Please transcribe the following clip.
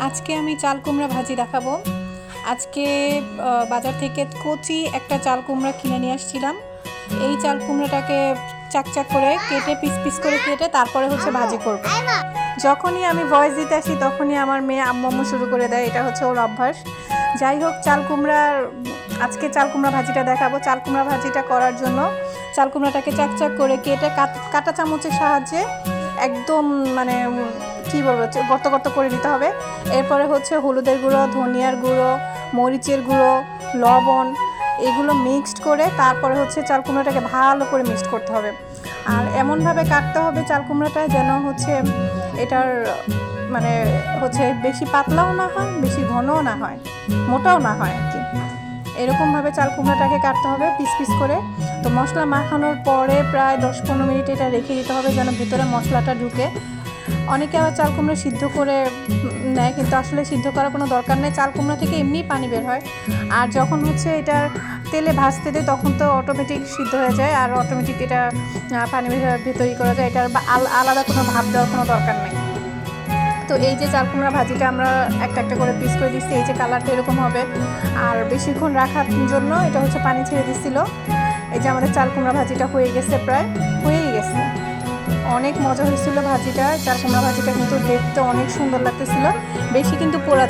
আজকে আমি চাল কুমড়া ভাজি দেখাবো। আজকে বাজার থেকে কচি একটা চাল কুমড়া কিনে নিয়ে আসছিলাম। এই চাল কুমড়াটাকে চাকচাক করে কেটে, পিস পিস করে কেটে তারপরে হচ্ছে ভাজি করব। যখনই আমি ভয়েস দিতে আসি, তখনই আমার মেয়ে আম্মু শুরু করে দেয়। এটা হচ্ছে ওর অভ্যাস। যাই হোক, চাল কুমড়ার, আজকে চাল কুমড়া ভাজিটা দেখাবো। চাল কুমড়া ভাজিটা করার জন্য চাল কুমড়াটাকে চাকচাক করে কেটে, কাট- চামচের সাহায্যে একদম মানে কি বলব গর্ত গর্ত করে নিতে হবে। এরপরে হচ্ছে হলুদের গুঁড়ো, ধনিয়ার গুঁড়ো, মরিচের গুঁড়ো, লবণ, এগুলো মিক্সড করে তারপরে হচ্ছে চাল কুমড়াটাকে ভালো করে মিক্সড করতে হবে। আর এমনভাবে কাটতে হবে চাল কুমড়াটা যেন হচ্ছে এটার মানে হচ্ছে বেশি পাতলাও না হয়, বেশি ঘনও না হয়, মোটাও না হয় আর কি। এরকমভাবে চাল কুমড়াটাকে কাটতে হবে পিস পিস করে। তো মশলা মাখানোর পরে প্রায় দশ পনেরো মিনিট এটা রেখে দিতে হবে যেন ভিতরে মশলাটা ঢুকে। অনেকে আবার চাল কুমড়ো সিদ্ধ করে নেয়, কিন্তু আসলে সিদ্ধ করার কোনো দরকার নেই। চাল কুমড়ো থেকে এমনিই পানি বের হয়। আর যখন হচ্ছে এটা তেলে ভাজতে দেয়, তখন তো অটোমেটিক সিদ্ধ হয়ে যায়, আর অটোমেটিক এটা পানি ভেতরই করা যায়। এটার আলাদা কোনো ভাব দেওয়ার কোনো দরকার নেই। তো এই যে চাল কুমড়া ভাজিটা আমরা একটা একটা করে পিস করে দিচ্ছি, এই যে কালারটা এরকম হবে। আর বেশিক্ষণ রাখার জন্য এটা হচ্ছে পানি ছেড়ে দিচ্ছিল। এই যে আমাদের চাল কুমড়া ভাজিটা হয়ে গেছে প্রায়, হয়েই গেছে। অনেক মজা হয়েছিল ভাজিটা কুমড়া ভাজিটা কিন্তু দেখতে অনেক সুন্দর লাগতেছিল। বেশি কিন্তু পোড়া